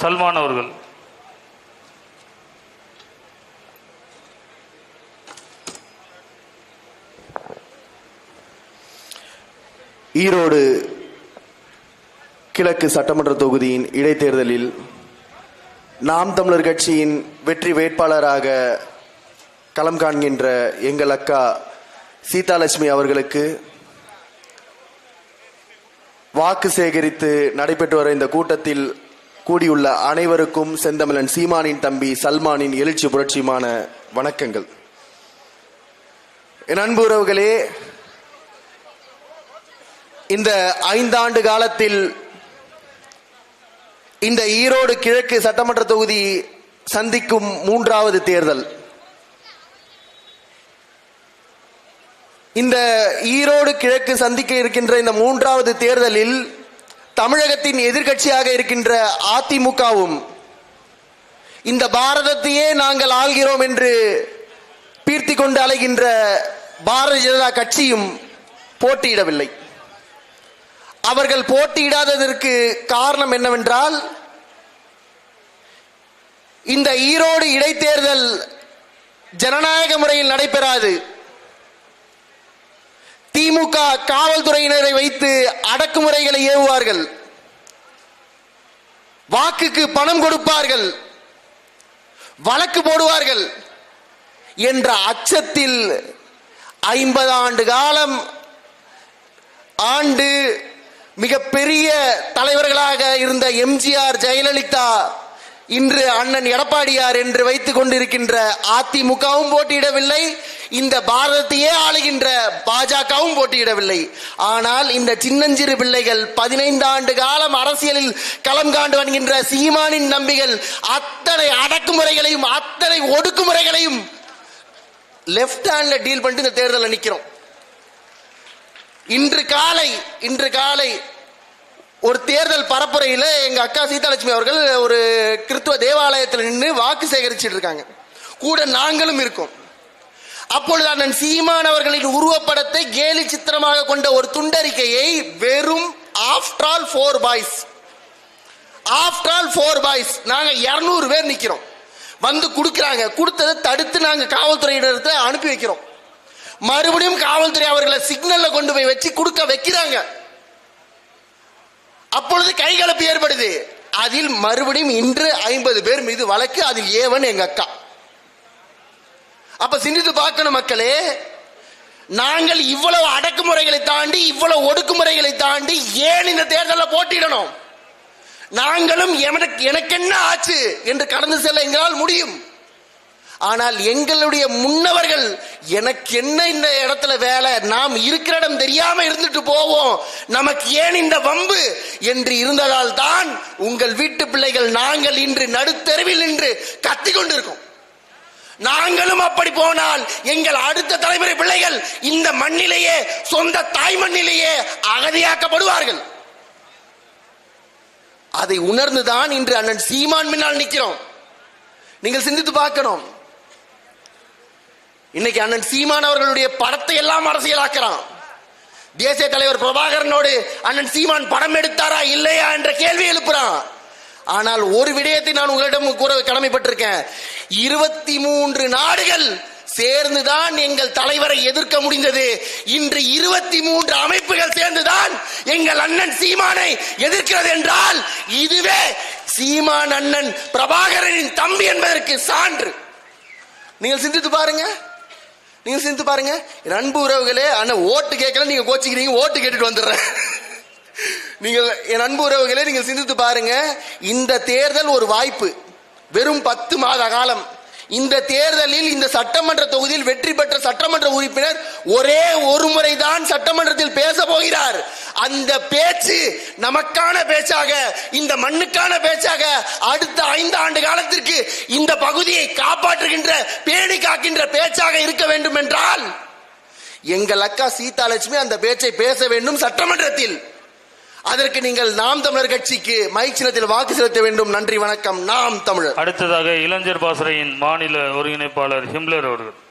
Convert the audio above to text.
சல்மான் அவர்கள் ஈரோடு கிழக்கு சட்டமன்ற தொகுதியின் இடைத்தேர்தலில் நாம் தமிழர் கட்சியின் வெற்றி வேட்பாளராக களம் காண்கின்ற எங்கள் அக்கா சீதாலட்சுமி அவர்களுக்கு வாக்கு சேகரித்து நடைபெற்று வர இந்த கூட்டத்தில் கூடியுள்ள அனைவருக்கும் செந்தமிழன் சீமானின் தம்பி சல்மானின் எழுச்சி புரட்சியுமான வணக்கங்கள். என் அன்பு உறவுகளே இந்த ஐந்தாண்டு காலத்தில் இந்த ஈரோடு கிழக்கு சட்டமன்ற தொகுதி சந்திக்கும் மூன்றாவது தேர்தல். இந்த ஈரோடு கிழக்கு சந்திக்க இருக்கின்ற இந்த மூன்றாவது தேர்தலில் தமிழகத்தின் எதிர்கட்சியாக இருக்கின்ற அதிமுகவும் இந்த பாரதத்தையே நாங்கள் ஆள்கிறோம் என்று பீர்த்தி கொண்டு அலைகின்ற பாரதிய ஜனதா கட்சியும் போட்டியிடவில்லை. அவர்கள் போட்டியிடாததற்கு காரணம் என்னவென்றால் இந்த ஈரோடு இடைத்தேர்தல் ஜனநாயக முறையில் நடைபெறாது. திமுக காவல்துறையினரை வைத்து அடக்குமுறைகளை ஏவுவார்கள். வாக்குக்கு பணம் கொடுப்பார்கள். வழக்கு போடுவார்கள். என்ற அச்சத்தில் ஐம்பது ஆண்டு காலம் ஆண்டு மிகப்பெரிய தலைவர்களாக இருந்த எம்ஜிஆர் ஜெயலலிதா இன்று அண்ணன் எடப்பாடியார் என்று வைத்துக் கொண்டிருக்கின்ற அதிமுகவும் போட்டியிடவில்லை. இந்த பாரதத்தையே ஆளுகின்ற பாஜகவும் போட்டியிடவில்லை. ஆனால் இந்த சின்னஞ்சிறு பிள்ளைகள் பதினைந்து ஆண்டு காலம் அரசியலில் களம் காண்டு வருகின்ற சீமானின் நம்பிகள் அத்தனை அடக்குமுறைகளையும் அத்தனை ஒடுக்குமுறைகளையும் லெப்ட் ஹேண்ட்ல டீல் பண்ணிட்டு இந்த தேர்தலில் நிற்கிறோம் இன்று காலை இன்று காலை ஒரு தேர்தல் பரப்புரையில் எங்க அக்கா சீதாலட்சுமி அவர்கள் ஒரு கிறித்துவ தேவாலயத்தில் நின்று வாக்கு சேகரிச்சிட்டு இருக்காங்க. கூட நாங்களும் இருக்கோம். அப்பொழுது அண்ணன் சீமான் அவர்களின் உருவப்படத்தை கேலி சித்திரமாக கொண்ட ஒரு துண்டறிக்கையை வெறும் after all four boys after all four boys நாங்கள் இரநூறு பேர் நிற்கிறோம் வந்து கொடுக்குறாங்க. கொடுத்ததை தடுத்து நாங்கள் காவல்துறையினருக்கு அனுப்பி வைக்கிறோம். மறுபடியும் காவல்துறை அவர்களை சிக்னல்ல கொண்டு போய் வச்சு கொடுக்க வைக்கிறாங்க. அப்பொழுது கைகலப்பு ஏற்படுது. அதில் மறுபடியும் இன்று ஐம்பது பேர் மீது வழக்கு. அதில் ஏவன் எங்க அக்கா. அப்ப சிந்தித்து பார்க்கணும் மக்களே. நாங்கள் இவ்வளவு அடக்குமுறைகளை தாண்டி இவ்வளவு ஒடுக்குமுறைகளை தாண்டி ஏன் இந்த தேர்தலில் போட்டியிடணும்? நாங்களும் எனக்கென்ன ஆச்சு என்று கடந்து செல்ல எங்களால் முடியும். ஆனால் எங்களுடைய முன்னவர்கள் எனக்கு என்ன இந்த இடத்துல வேலை? நாம் இருக்கிற இடம் தெரியாம இருந்துட்டு போவோம். நமக்கு ஏன் இந்த வம்பு? என்று இருந்ததால் தான் உங்கள் வீட்டு பிள்ளைகள் நாங்கள் இன்று நடுத்தெருவில் நின்று கத்திக்கொண்டிருக்கோம் நாங்களும் அப்படி போனால் எங்கள் அடுத்த தலைமுறை பிள்ளைகள் இந்த மண்ணிலேயே சொந்த தாய் மண்ணிலேயே அகதியாக்கப்படுவார்கள். அதை உணர்ந்துதான் இன்று அண்ணன் சீமான் மின்னால் நிற்கிறோம். நீங்கள் சிந்தித்து பார்க்கணும். இன்னைக்கு அண்ணன் சீமான் அவர்களுடைய படத்தை எல்லாம் அரசியலாக்குறான். தேசிய தலைவர் பிரபாகரனோடு அண்ணன் சீமான் படம் எடுத்தாரா இல்லையா என்ற கேள்வி எழுப்புறான். ஆனால் ஒரு விடயத்தை நான் உங்களிடம் கூற கடமைப்பட்டிருக்கேன். இருபத்தி மூன்று நாடுகள் சேர்ந்துதான் எங்கள் தலைவரை எதிர்க்க முடிந்தது. இன்று இருபத்தி மூன்று அமைப்புகள் சேர்ந்துதான் எங்கள் அண்ணன் சீமானை எதிர்க்கிறது என்றால் இதுவே சீமான் அண்ணன் பிரபாகரனின் தம்பி என்பதற்கு சான்று. நீங்கள் சிந்தித்து பாருங்க. நீங்க சிந்தித்து பாருங்க. அன்பு உறவுகளே அண்ணன் ஓட்டு கேட்கல நீங்க கோச்சிக்கிறீங்க ஓட்டு கேட்டுட்டு வந்துடுறேன். நீங்கள் என் அன்பு உறவுகளை நீங்கள் சிந்தித்து பாருங்க. இந்த தேர்தல் ஒரு வாய்ப்பு. வெறும் பத்து மாத காலம். இந்த தேர்தலில் இந்த சட்டமன்ற தொகுதியில் வெற்றி பெற்ற சட்டமன்ற உறுப்பினர் ஒரே ஒரு முறைதான் சட்டமன்றத்தில் பேச போகிறார். அந்த பேச்சு நமக்கான பேச்சாக இந்த மண்ணுக்கான பேச்சாக அடுத்த ஐந்து ஆண்டு காலத்திற்கு இந்த பகுதியை காப்பாற்றுகின்ற பேணி காக்கின்ற பேச்சாக இருக்க வேண்டும் என்றால் எங்கள் அக்கா சீதாலட்சுமி அந்த பேச்சை பேச வேண்டும் சட்டமன்றத்தில். அதற்கு நீங்கள் நாம் தமிழர் கட்சிக்கு மைக் சின்னத்தில் வாக்கு செலுத்த வேண்டும். நன்றி வணக்கம். நாம் தமிழர். அடுத்ததாக இளைஞர் பாசறையின் மாநில ஒருங்கிணைப்பாளர் ஹிம்லர் அவர்கள்.